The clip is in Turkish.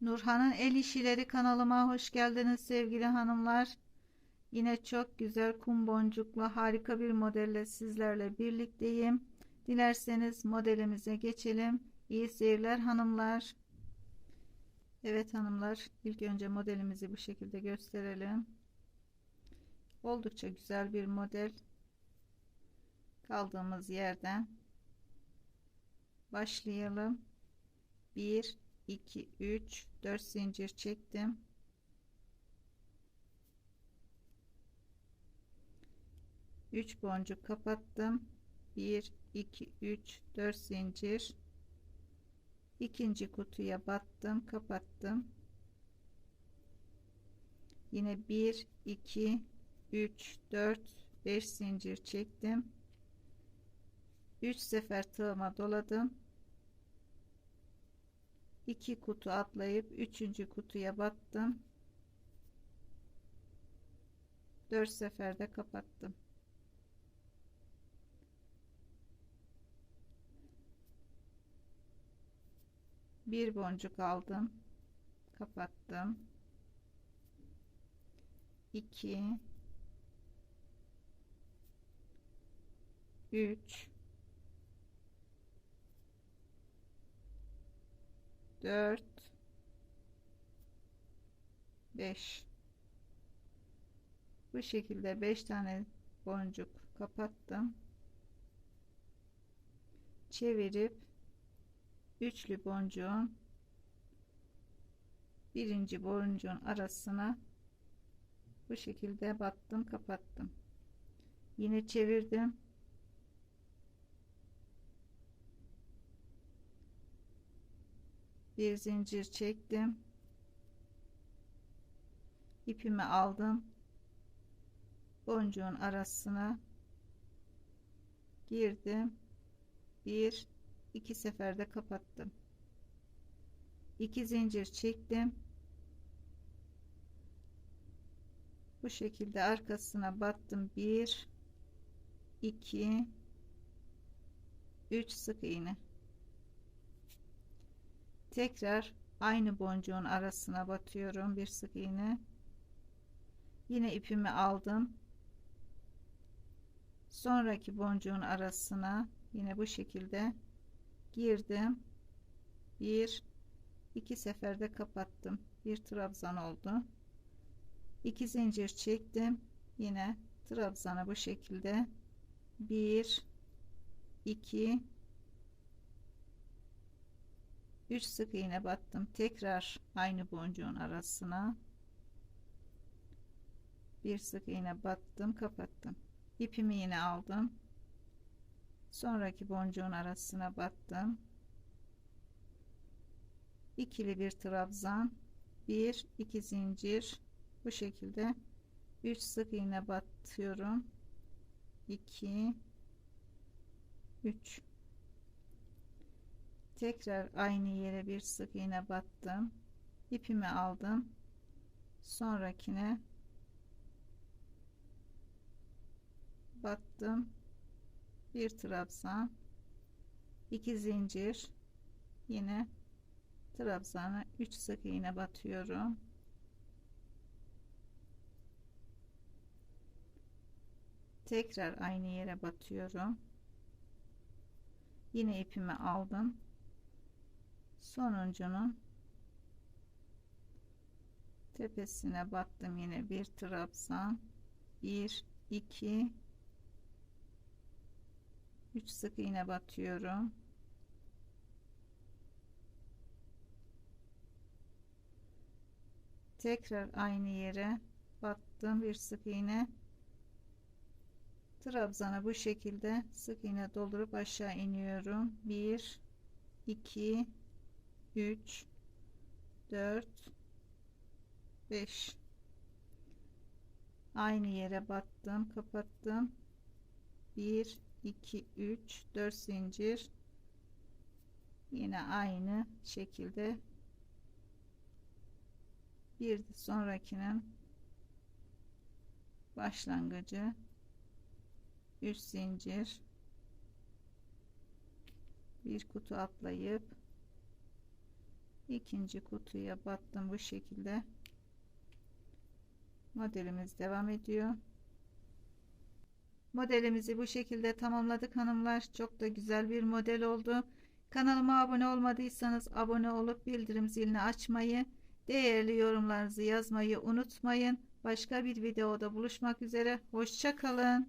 Nurhan'ın El İşileri kanalıma hoş geldiniz sevgili hanımlar. Yine çok güzel kum boncuklu harika bir modelle sizlerle birlikteyim. Dilerseniz modelimize geçelim. İyi seyirler hanımlar. Evet hanımlar ilk önce modelimizi bu şekilde gösterelim. Oldukça güzel bir model. Kaldığımız yerden başlayalım. 1 2 3 4 zincir çektim. Üç boncuk kapattım. 1 2 3 4 zincir. İkinci kutuya battım, kapattım. Yine 1 2 3 4 5 zincir çektim. 3 sefer tığıma doladım. 2 kutu atlayıp 3. kutuya battım. 4 seferde kapattım. Bir boncuk aldım. Kapattım. 2 3 4 5 bu şekilde 5 tane boncuk kapattım. Çevirip üçlü boncuğun birinci boncuğun arasına bu şekilde battım kapattım. Yine çevirdim bir zincir çektim. İpimi aldım. Boncuğun arasına girdim. Bir iki seferde kapattım. İki zincir çektim. Bu şekilde arkasına battım. Bir iki üç sık iğne tekrar aynı boncuğun arasına batıyorum bir sık iğne. Yine ipimi aldım. Sonraki boncuğun arasına yine bu şekilde girdim. Bir iki seferde kapattım. Bir trabzan oldu. İki zincir çektim. Yine trabzanı bu şekilde. Bir iki 3 sık iğne battım. Tekrar aynı boncuğun arasına. Bir sık iğne battım kapattım. İpimi yine aldım. Sonraki boncuğun arasına battım. İkili bir trabzan bir iki zincir. Bu şekilde 3 sık iğne batıyorum. 2 3 tekrar aynı yere bir sık iğne battım. İpimi aldım. Sonrakine battım. Bir trabzan iki zincir. Yine trabzana 3 sık iğne batıyorum. Tekrar aynı yere batıyorum. Yine ipimi aldım sonuncunun tepesine battım yine bir trabzan. 1 2 3 sık iğne batıyorum. Tekrar aynı yere battım bir sık iğne. Trabzana bu şekilde sık iğne doldurup aşağı iniyorum. 1 2 3 4 5 aynı yere battım kapattım. 1 2 3 4 zincir. Yine aynı şekilde. Bir sonrakinin başlangıcı. 3 zincir. Bir kutu atlayıp ikinci kutuya battım bu şekilde. Modelimiz devam ediyor. Modelimizi bu şekilde tamamladık hanımlar. Çok da güzel bir model oldu. Kanalıma abone olmadıysanız abone olup bildirim zilini açmayı değerli yorumlarınızı yazmayı unutmayın. Başka bir videoda buluşmak üzere. Hoşça kalın